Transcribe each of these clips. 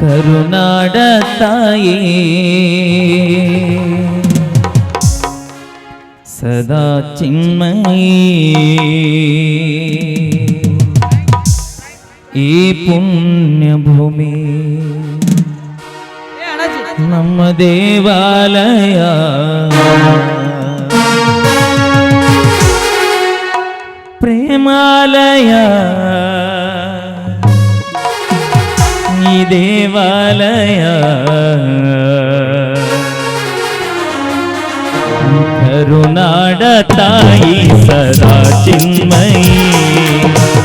കരുണാട തായേ സദാ ചിന്മയി ഈ പുണ്യഭൂമി നമ്മ ദേവാലയ ഹിമാലയ നീ ദേവാലയ കരുണാട തായി സദാ ചിന്മയി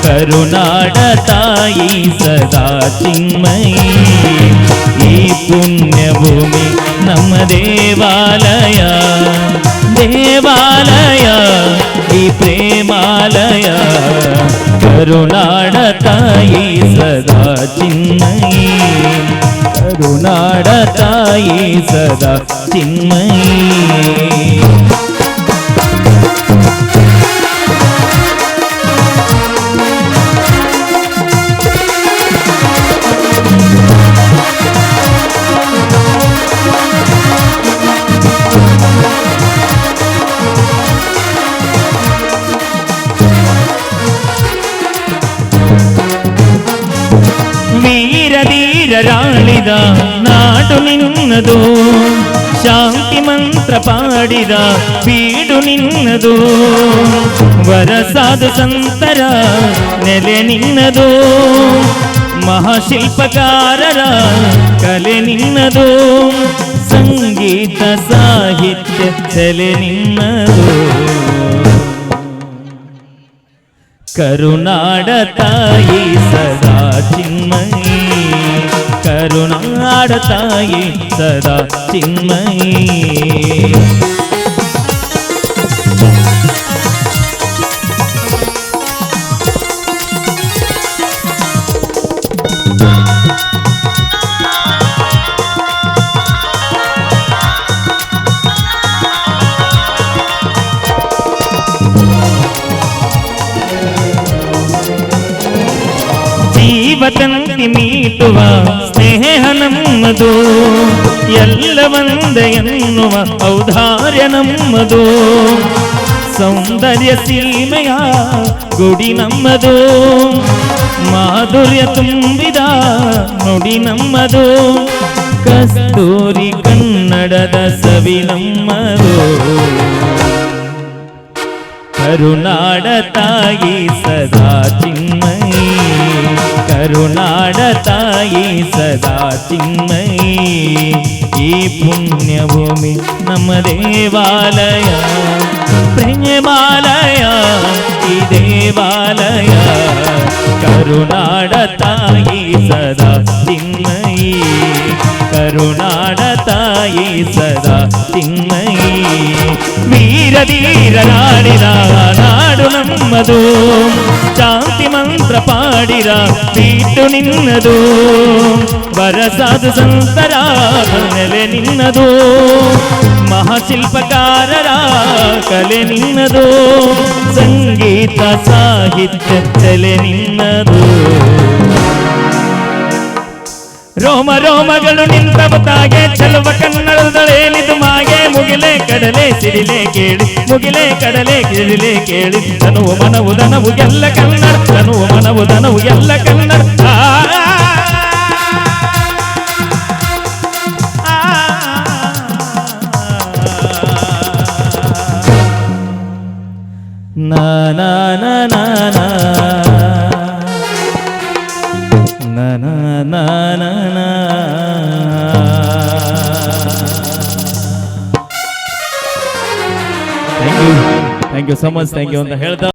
കരുണാട തായി സദാ ചിന്മയി ഈ പുണ്യഭൂമി നമ്മ ദേവാലയ ദേവാലയ ಕರುಣಾಡ ತಾಯಿ ಸದಾ ಚಿನ್ಮಯಿ ಕರುಣಾಡ ತಾಯಿ ಸದಾ ಚಿನ್ಮಯಿ വീരരാളിത നാടുനിന്നതോ ശാന്തി മന്ത്ര പാടിത വീടു നിന്നതോ വരസാധു ಸಂತರ ನೆಲೆ ನಿನ್ನದು ಮಹಾಶಿಲ್ಪಕಾರರ ಕಲೆ ನಿನ್ನದು ಸಂಗೀತ ಸಾಹಿತ್ಯ ತಲೆ ನಿನ್ನದು ಕರುನಾಡ ತಾಯಿ ಸದಾ ಚಿನ್ಮಯ கருணாட தாயே சதா சின்மயே ತಂತಿ ಮೀಟುವ ಸ್ನೇಹ ನಮ್ಮದು ಎಲ್ಲ ಎನ್ನುವ ಔದಾರ್ಯ ನಮ್ಮದು ಸೌಂದರ್ಯ ಸೀಮೆಯ ಗುಡಿ ನಮ್ಮದು ಮಾಧುರ್ಯ ತುಂಬಿದ ನುಡಿ ನಮ್ಮದು ಕಸ್ತೂರಿ ಕನ್ನಡದ ಸವಿ ನಮ್ಮದು ಕರುನಾಡ ತಾಯಿ ಸದಾ ಕರುಣಾಡ ತಾಯಿ ಸದಾ ಚಿನ್ಮಯಿ ಈ ಪುಣ್ಯಭೂಮಿ ನಮ್ಮ ದೇವಾಲಯ ಪ್ರೇಮಾಲಯ ಈ ದೇವಾಲಯ ಕರುಣಾಡ ತಾಯಿ ಸದಾ ಚಿನ್ಮಯಿ ಕರುಣಾಡ ತಾಯಿ ಸದಾ ಚಿನ್ಮಯಿ ಧೀರಧೀರಲಾಡಿದ ನಾಡು ನಮ್ಮದು ಶಾಂತಿ ಮಂತ್ರ ಪಾಡಿರ ಸೀಟು ನಿನ್ನದು ಬರಸಾದು ಸಂತರ ನೆಲೆ ನಿನ್ನದು ಮಹಾಶಿಲ್ಪಕಾರರ ಕಲೆ ನಿನ್ನದು ಸಂಗೀತ ಸಾಹಿತ್ಯ ತಲೆ ನಿನ್ನದು ರೋಮ ರೋಮಗಳು ನಿಂತವ ತಾಗೆ ಚಲುವ ಕನ್ನಡದಳೆ ನಿದು ಮಾಗೆ ಮುಗಿಲೆ ಕಡಲೆ ಸಿಡಿಲೆ ಕೇಳಿ ಮುಗಿಲೆ ಕಡಲೆ ಕಿಡಿಲೆ ಕೇಳಿ ತನುವು ಮನವು ದನವು ಎಲ್ಲ ಕನ್ನಡ ತನುವು ಮನವು ದನವು ಎಲ್ಲ Kannada na na na na na you so much thank you ಅಂತ ಹೇಳ್ತಾ